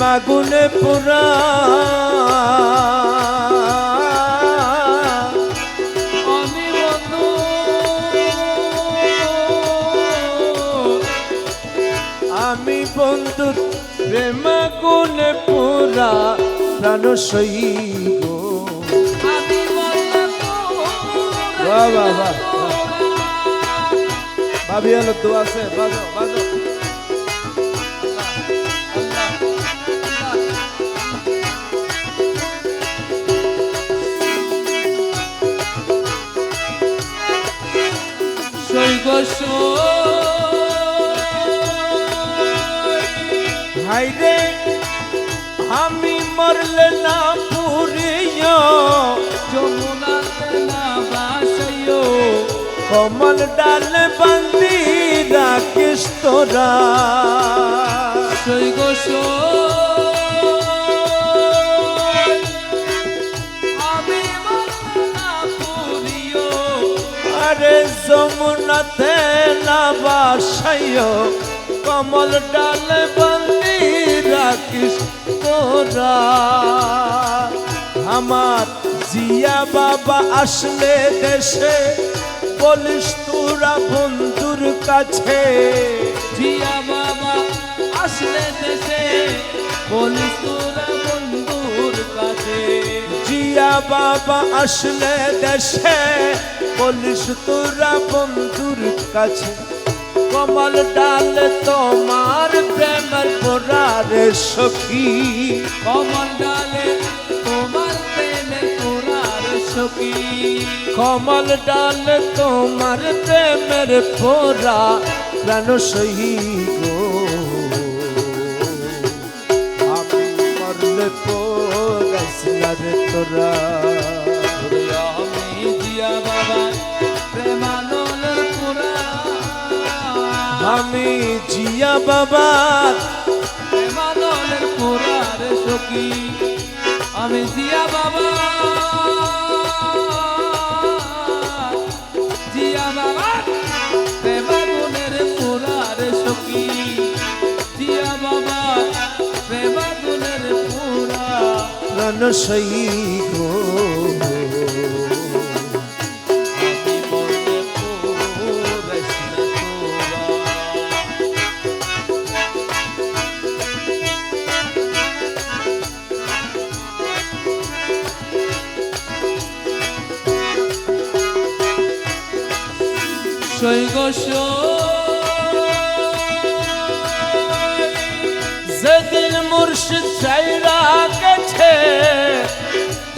প্রেমাগুনে পুরা আমি বন্ধু। প্রেমাগুনে পুরা প্রাণ সই গো বাহ, বাহ, ভাবি হলো তো আছে বাজো বাজো। সৈগ হাইরে আমি মরলে না পুরিয় যমুনাতে না কমল ডাল বন্দি রাখিস তোরা। সৈগ আমি বাসাইও, কমল ডাল বন্দি রাখিস তোরা। আমার জিয়া বাবা আসলে দেশে, বলিস তোরা বন্ধুর কাছে। জিয়া বাবা আসলে দেশে, বলিস তোরা বন্ধুর কাছে। জিয়া বাবা আসলে দেশে, বলিস তোরা বন্ধুর কাছে। কমল ডাল তোমার প্রেমের পোড়ারে সখী। কমল ডালে তোমার প্রেমে তোরার সখী। কমল ডাল তোমার প্রেমের পোড়া প্রাণ সহি গো। আমি মরলে পোড়াইস না রে তোরা। আমি জিয়া বাবা। প্রেমানলের পুরার সখী। আমি জিয়া বাবা। জিয়া বাবা প্রেমাগুনের পুরার সখী। জিয়া বাবা প্রেমাগুনের পুরা। প্রাণ সহি গো সৈগ যেদিন মুর্শিদ চাইরা গেছে,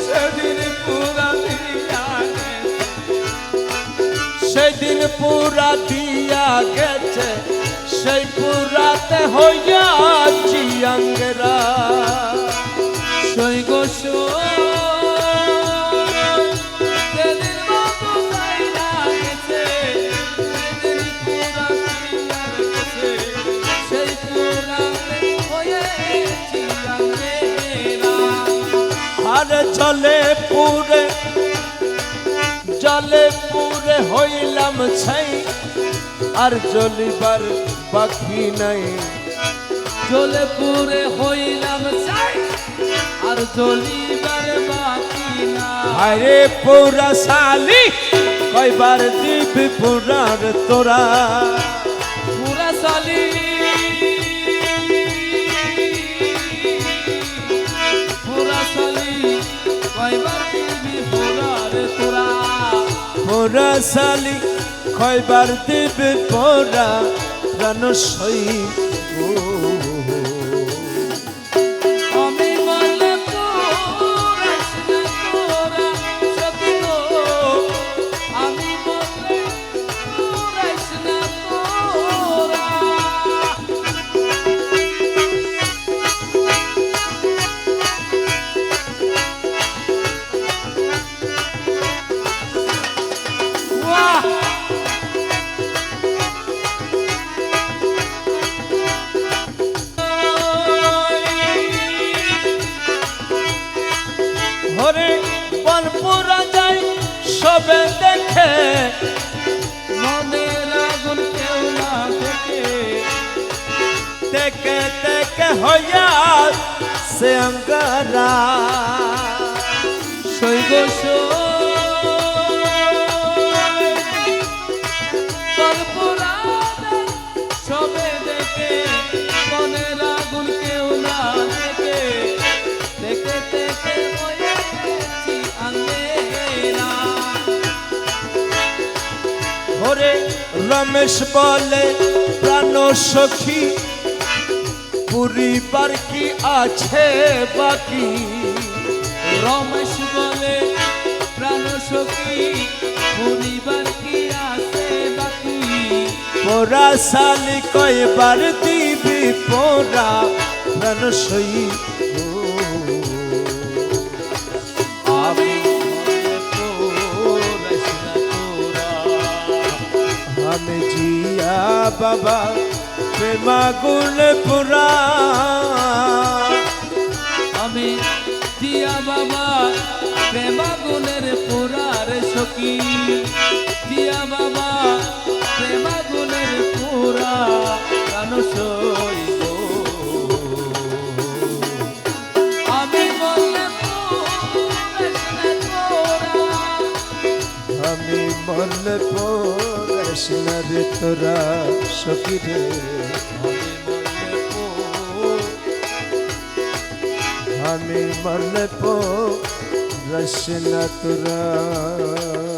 সেদিন পুরা সেদিন পুরা দিয়া গেছে, সেই পুরাতে হইয়া চিয়াঙ্গরা সৈগ সেদিন আর জলে পুরে জলে পুরে হইলাম ছাই। আর জ্বলিবার বাকি নাই। জলে পুরে হইলাম চাই আর জ্বলিবার বাকি না আরে পুরা সালি কয়বার দিবি পুরার তোরা? পুরা সালি কয়বার দেবে পরা প্রাণ সই হরে বনপুরা যাই, সবে দেখে মনের আগুন কেউ না দেখে। দেখে হইয়া সে অঙ্গারা। সৈগ রমেশ বলে, প্রাণ সখী, পরিবার কি আছে বাকি? রমেশ বলে, প্রাণ সখী, পরিবার কি আছে বাকি? পোরা সালি কয়বার দিবি পোরা প্রাণ সই বাবা, প্রেমা গুল পুরা আমি দিয়া বাবা, প্রেমা গুণের পুরার সখী। দিয়া বাবা, প্রেমা গুণের পুরা প্রাণ না রে তোরা সখী রে আমি পো মরলে পোরাস না তোরা